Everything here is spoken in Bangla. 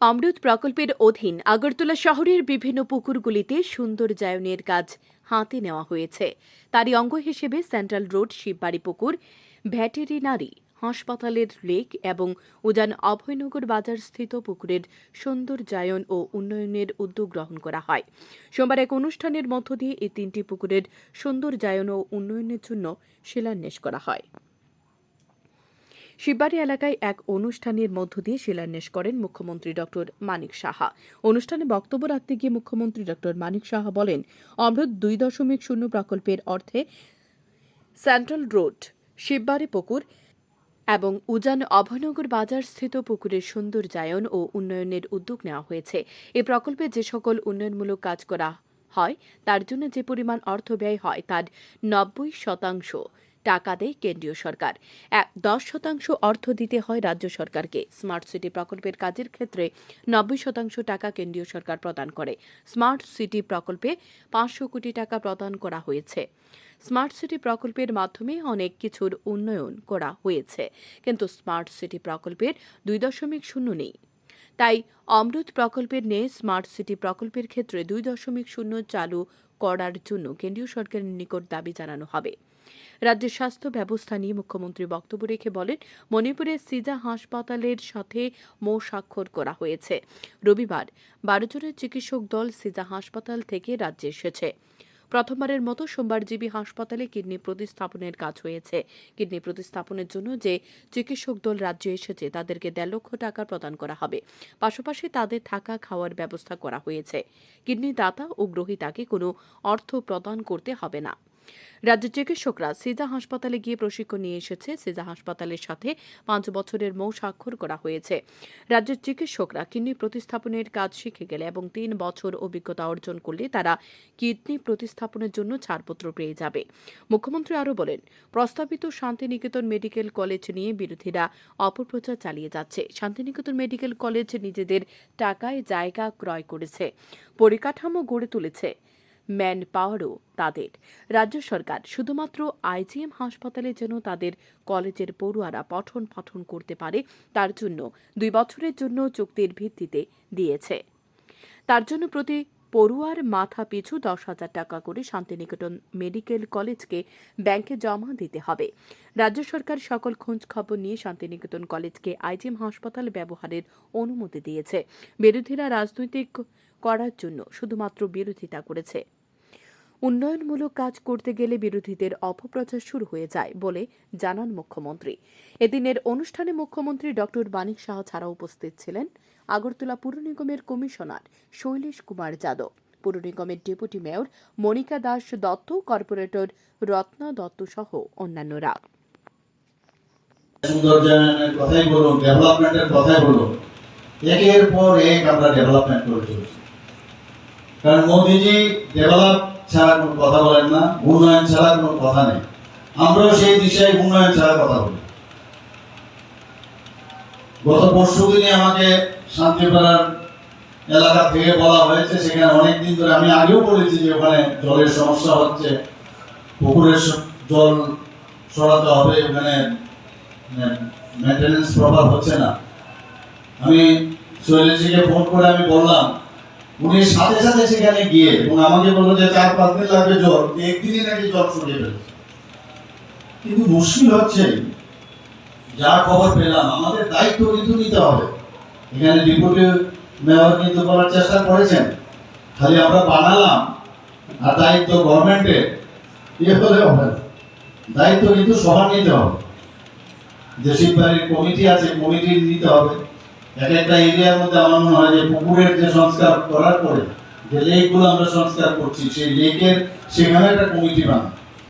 অমৃত প্রকল্পের অধীন আগরতলা শহরের বিভিন্ন পুকুরগুলিতে সৌন্দর্যায়নের কাজ হাতে নেওয়া হয়েছে। তারই অঙ্গ হিসেবে সেন্ট্রাল রোড, শিববাড়ি পুকুর ভ্যাটেরিনারি হাসপাতালের লেক এবং উজান অভয়নগর বাজার স্থিত পুকুরের সৌন্দর্যায়ন ও উন্নয়নের উদ্যোগ গ্রহণ করা হয়। সোমবার এক অনুষ্ঠানের মধ্য দিয়ে এই তিনটি পুকুরের সৌন্দর্যায়ন ও উন্নয়নের জন্য শিলান্যাস করা হয়। শিববাড়ি এলাকায় এক অনুষ্ঠানের মধ্য দিয়ে শিলান্যাস করেন মুখ্যমন্ত্রী ডক্টর মানিক সাহা। অনুষ্ঠানে বক্তব্য রাখতে গিয়ে মুখ্যমন্ত্রী ডক্টর মানিক সাহা বলেন, অমৃত দুই দশমিক শূন্য প্রকল্পের অর্থে সেন্ট্রাল রোড, শিববাড়ি পুকুর এবং উজান অভয়নগর বাজার স্থিত পুকুরের সৌন্দর্যায়ন ও উন্নয়নের উদ্যোগ নেওয়া হয়েছে। এ প্রকল্পে যে সকল উন্নয়নমূলক কাজ করা হয়, তার জন্য যে পরিমাণ অর্থ ব্যয় হয়, তার নব্বই শতাংশ টাকা দেয় কেন্দ্রীয় সরকার। দশ শতাংশ অর্থ দিতে হয় রাজ্য সরকারকে। স্মার্ট সিটি প্রকল্পের কাজের ক্ষেত্রে নব্বই শতাংশ টাকা কেন্দ্রীয় সরকার প্রদান করে। স্মার্ট সিটি প্রকল্পে পাঁচশো কোটি টাকা প্রদান করা হয়েছে। স্মার্ট সিটি প্রকল্পের মাধ্যমে অনেক কিছুর উন্নয়ন করা হয়েছে। কিন্তু স্মার্ট সিটি প্রকল্পের দুই দশমিক শূন্য নেই। তাই অমৃত প্রকল্পের নেই স্মার্ট সিটি প্রকল্পের ক্ষেত্রে দুই দশমিক শূন্য চালু করার জন্য কেন্দ্রীয় সরকারের নিকট দাবি জানানো হবে। রাজ্যের স্বাস্থ্য ব্যবস্থা নিয়ে মুখ্যমন্ত্রী বক্তব্য রেখে বলেন মণিপুরের সিজা হাসপাতালের সাথে মো স্বাক্ষর করা হয়েছে। রবিবার বারো জনের চিকিৎসক দল সিজা হাসপাতাল থেকে রাজ্যে এসেছে। প্রথমবারের মতো সোমবারজীবী হাসপাতালে কিডনি প্রতিস্থাপনের কাজ হয়েছে। কিডনি প্রতিস্থাপনের জন্য যে চিকিৎসক দল রাজ্যে এসেছে, তাদেরকে দেড় লক্ষ টাকা প্রদান করা হবে। পাশাপাশি তাদের থাকা খাওয়ার ব্যবস্থা করা হয়েছে। কিডনি দাতা ও গ্রহীতাকে কোনো অর্থ প্রদান করতে হবে না। রাজ্যের চিকিৎসকরা সিজা হাসপাতালে গিয়ে প্রশিক্ষণ নিয়ে এসেছে। সিজা হাসপাতালের সাথে পাঁচ বছরের মৌ স্বাক্ষর করা হয়েছে। রাজ্যের চিকিৎসকরা কিডনি প্রতিস্থাপনের কাজ শিখে গেলে এবং তিন বছর অভিজ্ঞতা অর্জন করলে তারা কিডনি প্রতিস্থাপনের জন্য ছাড়পত্র পেয়ে যাবে। মুখ্যমন্ত্রী আরও বলেন, প্রস্তাবিত শান্তিনিকেতন মেডিকেল কলেজ নিয়ে বিরোধীরা অপপ্রচার চালিয়ে যাচ্ছে। শান্তিনিকেতন মেডিকেল কলেজ নিজেদের টাকায় জায়গা ক্রয় করেছে, পরিকাঠামো গড়ে তুলেছে। ম্যান পাওয়ারও তাদের। রাজ্য সরকার শুধুমাত্র আইজিএম হাসপাতালে যেন তাদের কলেজের পড়ুয়ারা পঠন পাঠন করতে পারে, তার জন্য দুই বছরের জন্য চুক্তির ভিত্তিতে দিয়েছে। তার জন্য প্রতি পড়ুয়ার মাথা পিছু দশ হাজার টাকা করে শান্তিনিকেতন মেডিকেল কলেজকে ব্যাংকে জমা দিতে হবে। রাজ্য সরকার সকল খোঁজ খবর নিয়ে শান্তিনিকেতন কলেজকে আইজিএম হাসপাতাল ব্যবহারের অনুমতি দিয়েছে। বিরোধীরা রাজনৈতিক করার জন্য শুধুমাত্র বিরোধিতা করেছে। উন্নয়নমূলক কাজ করতে গেলে বিরোধীদের অপপ্রচার শুরু হয়ে যায় বলে জানান মুখ্যমন্ত্রী। এদিনের অনুষ্ঠানে মুখ্যমন্ত্রী ডক্টর বাণিক শাহ ছাড়া উপস্থিত ছিলেন আগরতলা পুর নিগমের কমিশনার শৈলেশ কুমার যাদব, পুর নিগমের deputy mayor Monika Das Dutta, corporator Ratna Dutta সহ অন্যান্যরা। কারণ মোদিজি ডেভেলপ ছাড়া কোনো কথা বলেন না, উন্নয়ন ছাড়া কোনো কথা নেই। আমরাও সেই দিশায় উন্নয়ন ছাড়া কথা বলি। গত পরশু দিনে আমাকে শান্তিপাড়ার এলাকা থেকে বলা হয়েছে, সেখানে অনেক দিন ধরে আমি আগেও বলেছি যে ওখানে জলের সমস্যা হচ্ছে, পুকুরের জল সরাতে হবে, ওখানে মেনটেনেন্স প্রপার হচ্ছে না। আমি শৈলেশজিকে ফোন করে আমি বললাম উনি সাথে সাথে সেখানে গিয়ে এবং আমাকে বলল যে চার পাঁচ দিন লাগবে জল একদিনই নাকি জল সরিয়ে ফেলেছে কিন্তু মুশকিল হচ্ছে, যা খবর পেলাম, আমাদের দায়িত্ব কিন্তু নিতে হবে। এখানে ডেপুটি মেয়র কিন্তু করার চেষ্টা করেছেন, খালি আমরা বানালাম, আর দায়িত্ব গভর্নমেন্টের ইয়ে হলে হবে দায়িত্ব কিন্তু সবার নিতে হবে। যে শিববাড়ির কমিটি আছে, কমিটি নিতে হবে। এক একটা এরিয়ার মধ্যে আমার মনে হয় যে পুকুরের যে সংস্কার করার পরে, যে লেকগুলো আমরা সংস্কার করছি, সেই লেকের সেখানে একটা কমিটি বানানো।